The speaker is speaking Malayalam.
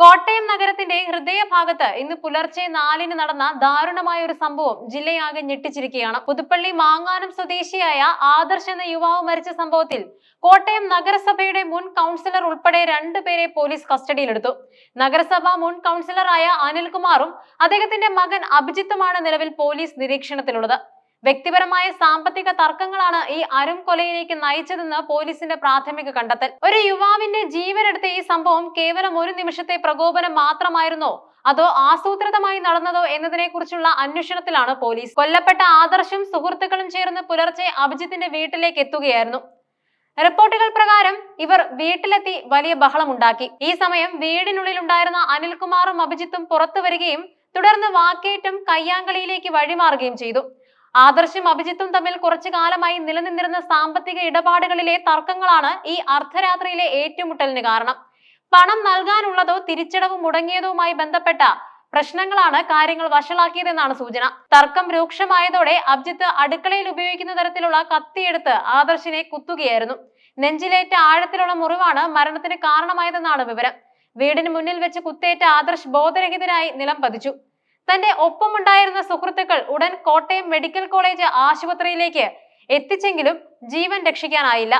കോട്ടയം നഗരത്തിന്റെ ഹൃദയഭാഗത്ത് ഇന്ന് പുലർച്ചെ നാലിന് നടന്ന ദാരുണമായ ഒരു സംഭവം ജില്ലയാകെ ഞെട്ടിച്ചിരിക്കുകയാണ്. പുതുപ്പള്ളി മാങ്ങാനം സ്വദേശിയായ ആദർശ് എന്ന യുവാവ് മരിച്ച സംഭവത്തിൽ കോട്ടയം നഗരസഭയുടെ മുൻ കൗൺസിലർ ഉൾപ്പെടെ രണ്ടുപേരെ പോലീസ് കസ്റ്റഡിയിലെടുത്തു. നഗരസഭാ മുൻ കൗൺസിലറായ അനിൽകുമാറും അദ്ദേഹത്തിന്റെ മകൻ അഭിജിത്തുമാണ് നിലവിൽ പോലീസ് നിരീക്ഷണത്തിലുള്ളത്. വ്യക്തിപരമായ സാമ്പത്തിക തർക്കങ്ങളാണ് ഈ അരും കൊലയിലേക്ക് നയിച്ചതെന്ന് പോലീസിന്റെ പ്രാഥമിക കണ്ടെത്തൽ. ഒരു യുവാവിന്റെ ജീവനെടുത്ത ഈ സംഭവം കേവലം ഒരു നിമിഷത്തെ പ്രകോപനം മാത്രമായിരുന്നോ? അതോ ആസൂത്രിതമായി നടന്നതോ എന്നതിനെ കുറിച്ചുള്ള അന്വേഷണത്തിലാണ് പോലീസ്. കൊല്ലപ്പെട്ട ആദർശും സുഹൃത്തുക്കളും ചേർന്ന് പുലർച്ചെ അഭിജിത്തിന്റെ വീട്ടിലേക്ക് എത്തുകയായിരുന്നു. റിപ്പോർട്ടുകൾ പ്രകാരം ഇവർ വീട്ടിലെത്തി വലിയ ബഹളമുണ്ടാക്കി. ഈ സമയം വീടിനുള്ളിൽ ഉണ്ടായിരുന്ന അനിൽകുമാറും അഭിജിത്തും പുറത്തു വരികയും തുടർന്ന് വാക്കേറ്റം കയ്യാങ്കളിയിലേക്ക് വഴിമാറുകയും ചെയ്തു. ആദർശും അഭിജിത്തും തമ്മിൽ കുറച്ചു കാലമായി നിലനിന്നിരുന്ന സാമ്പത്തിക ഇടപാടുകളിലെ തർക്കങ്ങളാണ് ഈ അർദ്ധരാത്രിയിലെ ഏറ്റുമുട്ടലിന് കാരണം. പണം നൽകാനുള്ളതോ തിരിച്ചടവ് മുടങ്ങിയതുമായി ബന്ധപ്പെട്ട പ്രശ്നങ്ങളാണ് കാര്യങ്ങൾ വഷളാക്കിയതെന്നാണ് സൂചന. തർക്കം രൂക്ഷമായതോടെ അഭിജിത്ത് അടുക്കളയിൽ ഉപയോഗിക്കുന്ന തരത്തിലുള്ള കത്തിയെടുത്ത് ആദർശിനെ കുത്തുകയായിരുന്നു. നെഞ്ചിലേറ്റ ആഴത്തിലുള്ള മുറിവാണ് മരണത്തിന് കാരണമായതെന്നാണ് വിവരം. വീടിന് മുന്നിൽ വെച്ച് കുത്തേറ്റ ആദർശ് ബോധരഹിതനായി നിലം പതിച്ചു. തന്റെ ഒപ്പമുണ്ടായിരുന്ന സുഹൃത്തുക്കൾ ഉടൻ കോട്ടയം മെഡിക്കൽ കോളേജ് ആശുപത്രിയിലേക്ക് എത്തിച്ചെങ്കിലും ജീവൻ രക്ഷിക്കാനായില്ല.